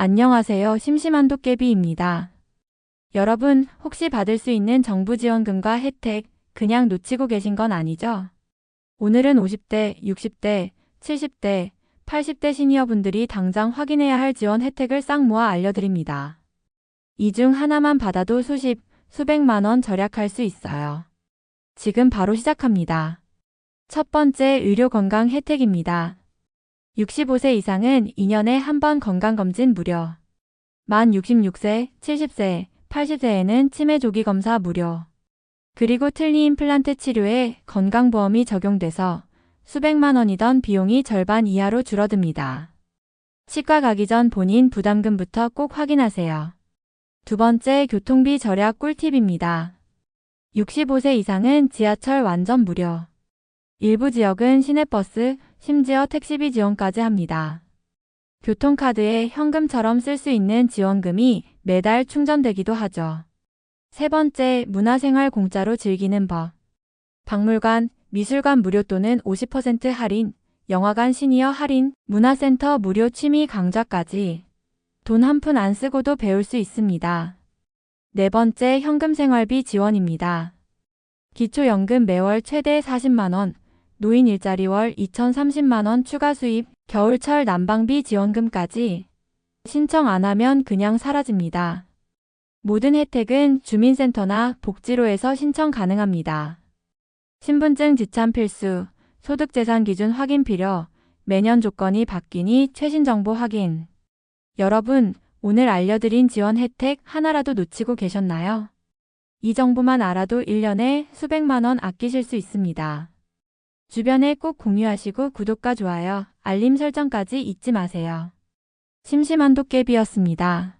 안녕하세요. 심심한 도깨비입니다. 여러분, 혹시 받을 수 있는 정부 지원금과 혜택 그냥 놓치고 계신 건 아니죠? 오늘은 50대, 60대, 70대, 80대 시니어분들이 당장 확인해야 할 지원 혜택을 싹 모아 알려드립니다. 이 중 하나만 받아도 수십, 수백만 원 절약할 수 있어요. 지금 바로 시작합니다. 첫 번째 의료 건강 혜택입니다. 65세 이상은 2년에 한 번 건강검진 무료. 만 66세, 70세, 80세에는 치매 조기 검사 무료. 그리고 틀니 임플란트 치료에 건강보험이 적용돼서 수백만 원이던 비용이 절반 이하로 줄어듭니다. 치과 가기 전 본인 부담금부터 꼭 확인하세요. 두 번째 교통비 절약 꿀팁입니다. 65세 이상은 지하철 완전 무료. 일부 지역은 시내버스, 심지어 택시비 지원까지 합니다. 교통카드에 현금처럼 쓸 수 있는 지원금이 매달 충전되기도 하죠. 세 번째, 문화생활 공짜로 즐기는 법. 박물관, 미술관 무료 또는 50% 할인, 영화관 시니어 할인, 문화센터 무료 취미 강좌까지 돈 한 푼 안 쓰고도 배울 수 있습니다. 네 번째, 현금 생활비 지원입니다. 기초연금 매월 최대 40만원, 노인 일자리 월 2,030만원 추가 수입, 겨울철 난방비 지원금까지 신청 안 하면 그냥 사라집니다. 모든 혜택은 주민센터나 복지로에서 신청 가능합니다. 신분증 지참 필수, 소득재산 기준 확인 필요, 매년 조건이 바뀌니 최신 정보 확인. 여러분, 오늘 알려드린 지원 혜택 하나라도 놓치고 계셨나요? 이 정보만 알아도 1년에 수백만 원 아끼실 수 있습니다. 주변에 꼭 공유하시고 구독과 좋아요, 알림 설정까지 잊지 마세요. 심심한 도깨비였습니다.